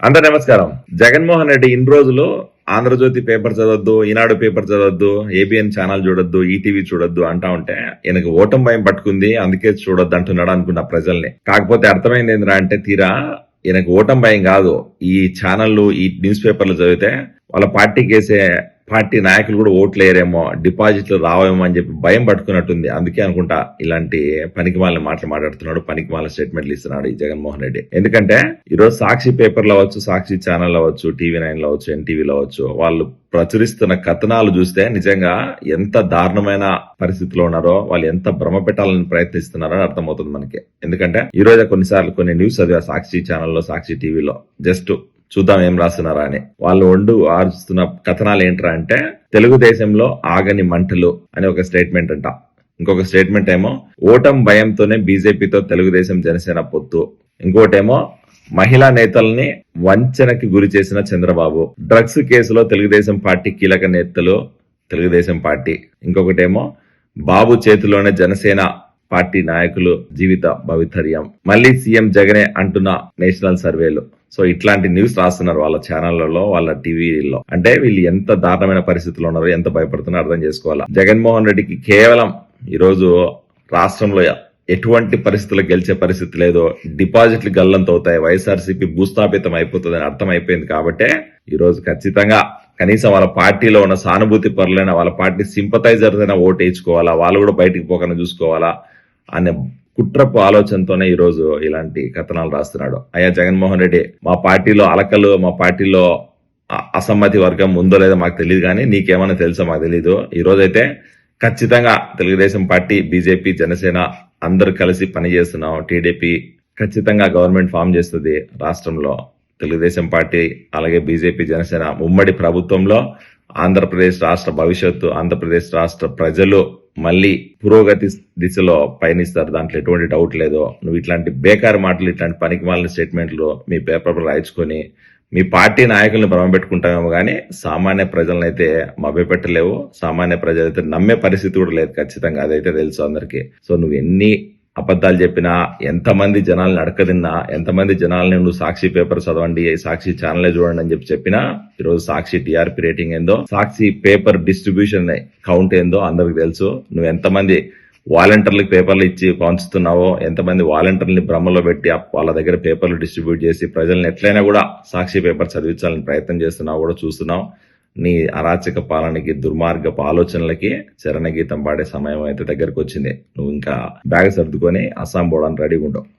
అందరు నమస్కారం. జగన్మోహన్ రెడ్డి ఇన్ని రోజులు ఆంధ్రజ్యోతి పేపర్ చదవద్దు ఈనాడు పేపర్ చదవద్దు ఏబిఎన్ ఛానల్ చూడొద్దు ఈటీవీ చూడొద్దు అంటా ఉంటే ఈయనకు ఓటం భయం పట్టుకుంది అందుకే చూడొద్దు అంటున్నాడు అనుకున్న ప్రజల్ని. కాకపోతే అర్థమైంది ఏంద్రా అంటే తీరా ఈయనకు ఓటం భయం కాదు. ఈ ఛానళ్ళు ఈ న్యూస్ పేపర్లు చదివితే వాళ్ళ పార్టీకి వేసే పార్టీ నాయకులు కూడా ఓట్లు వేయరేమో డిపాజిట్లు రావేమో అని చెప్పి భయం పట్టుకున్నట్టుంది. అందుకే అనుకుంటా ఇలాంటి పనికిమాల మాటలు మాట్లాడుతున్నాడు పనికిమాల స్టేట్మెంట్లు ఇస్తున్నాడు ఈ జగన్మోహన్ రెడ్డి. ఎందుకంటే ఈరోజు సాక్షి పేపర్లు అవ్వచ్చు సాక్షి ఛానల్ అవ్వచ్చు టీవీ నైన్లో అవ్వచ్చు ఎన్టీవీలో అవ్వచ్చు వాళ్ళు ప్రచురిస్తున్న కథనాలు చూస్తే నిజంగా ఎంత దారుణమైన పరిస్థితిలో ఉన్నారో వాళ్ళు ఎంత భ్రమ పెట్టాలని ప్రయత్నిస్తున్నారో అని అర్థమవుతుంది మనకి. ఎందుకంటే ఈ రోజు కొన్నిసార్లు కొన్ని న్యూస్ చదివా సాక్షి ఛానల్లో సాక్షి టీవీలో. జస్ట్ చూద్దాం ఏం రాస్తున్నారా అని. వాళ్ళు వండు ఆరుస్తున్న కథనాలు ఏంట్రా అంటే తెలుగుదేశంలో ఆగని మంటలు అని ఒక స్టేట్మెంట్ అంట. ఇంకొక స్టేట్మెంట్ ఏమో ఓటం భయంతోనే బీజేపీతో తెలుగుదేశం జనసేన పొత్తు. ఇంకోటేమో మహిళా నేతల్ని వంచనకి గురి చేసిన చంద్రబాబు. డ్రగ్స్ కేసులో తెలుగుదేశం పార్టీ కీలక నేతలు తెలుగుదేశం పార్టీ. ఇంకొకటేమో బాబు చేతిలోనే జనసేన పార్టీ నాయకులు జీవిత భవితర్యం. మళ్ళీ సీఎం జగనే అంటున్న నేషనల్ సర్వేలు. సో ఇట్లాంటి న్యూస్ రాస్తున్నారు వాళ్ళ ఛానళ్ళలో వాళ్ళ టీవీలో అంటే వీళ్ళు ఎంత దారుణమైన పరిస్థితుల్లో ఉన్నారో ఎంత భయపడుతున్నారో అర్థం చేసుకోవాలా? జగన్మోహన్ రెడ్డికి కేవలం ఈరోజు రాష్ట్రంలో ఎటువంటి పరిస్థితుల్లో గెలిచే పరిస్థితి లేదో డిపాజిట్లు గల్లంత అవుతాయి వైఎస్ఆర్సీపీ భూస్థాపితం అయిపోతుందని అర్థం అయిపోయింది కాబట్టే ఈరోజు ఖచ్చితంగా కనీసం వాళ్ళ పార్టీలో ఉన్న సానుభూతి పరులైన వాళ్ళ పార్టీ సింపతైజర్స్ అయినా ఓటు వేయించుకోవాలా? వాళ్ళు కూడా బయటికి పోకుండా చూసుకోవాలా? అనే కుట్రపు ఆలోచనతోనే ఈరోజు ఇలాంటి కథనాలు రాస్తున్నాడు. అయ్యా జగన్మోహన్ రెడ్డి మా పార్టీలో అలకలు మా పార్టీలో అసమ్మతి వర్గం ఉందో లేదో మాకు తెలియదు కానీ నీకేమైనా తెలుసో మాకు తెలియదు ఈరోజైతే ఖచ్చితంగా తెలుగుదేశం పార్టీ బీజేపీ జనసేన అందరూ కలిసి పనిచేస్తున్నాం. టీడీపీ ఖచ్చితంగా గవర్నమెంట్ ఫామ్ చేస్తుంది రాష్ట్రంలో. తెలుగుదేశం పార్టీ అలాగే బీజేపీ జనసేన ఉమ్మడి ప్రభుత్వంలో ఆంధ్రప్రదేశ్ రాష్ట్ర భవిష్యత్తు ఆంధ్రప్రదేశ్ రాష్ట్ర ప్రజలు మళ్ళీ పురోగతి దిశలో పయనిస్తారు. దాంట్లో ఎటువంటి డౌట్ లేదు. నువ్వు ఇట్లాంటి బేకారు మాటలు ఇట్లాంటి పనికి మాలిన స్టేట్మెంట్లు మీ పేపర్లో రాయించుకొని మీ పార్టీ నాయకులను భ్రమ పెట్టుకుంటామేమో కానీ సామాన్య ప్రజలనైతే మభ్యపెట్టలేవు. సామాన్య ప్రజలైతే నమ్మే పరిస్థితి కూడా లేదు ఖచ్చితంగా. అదైతే తెలుసు అందరికీ. సో నువ్వు ఎన్ని అబద్ధాలు చెప్పినా ఎంతమంది జనాలు అడకదిన్నా ఎంతమంది జనాలని నువ్వు సాక్షి పేపర్ చదవండి సాక్షి ఛానలే చూడండి అని చెప్పి చెప్పినా ఈరోజు సాక్షి టీఆర్పీ రేటింగ్ ఏందో సాక్షి పేపర్ డిస్ట్రిబ్యూషన్ కౌంట్ ఏందో అందరికి తెలుసు. నువ్వు ఎంతమంది వాలంటీర్లకు పేపర్లు ఇచ్చి పంచుతున్నావో ఎంతమంది వాలంటీర్ని భ్రమలో పెట్టి వాళ్ళ దగ్గర పేపర్లు డిస్ట్రిబ్యూట్ చేసి ప్రజల్ని ఎట్లయినా కూడా సాక్షి పేపర్ చదివించాలని ప్రయత్నం చేస్తున్నావు కూడా చూస్తున్నావు. నీ అరాచక పాలనకి దుర్మార్గపు ఆలోచనలకి చరణగీతం పాడే సమయం అయితే దగ్గరకు వచ్చింది నువ్వు ఇంకా బ్యాగ్ సర్దుకొని అస్సాం పోవడానికి రెడీగా ఉండవు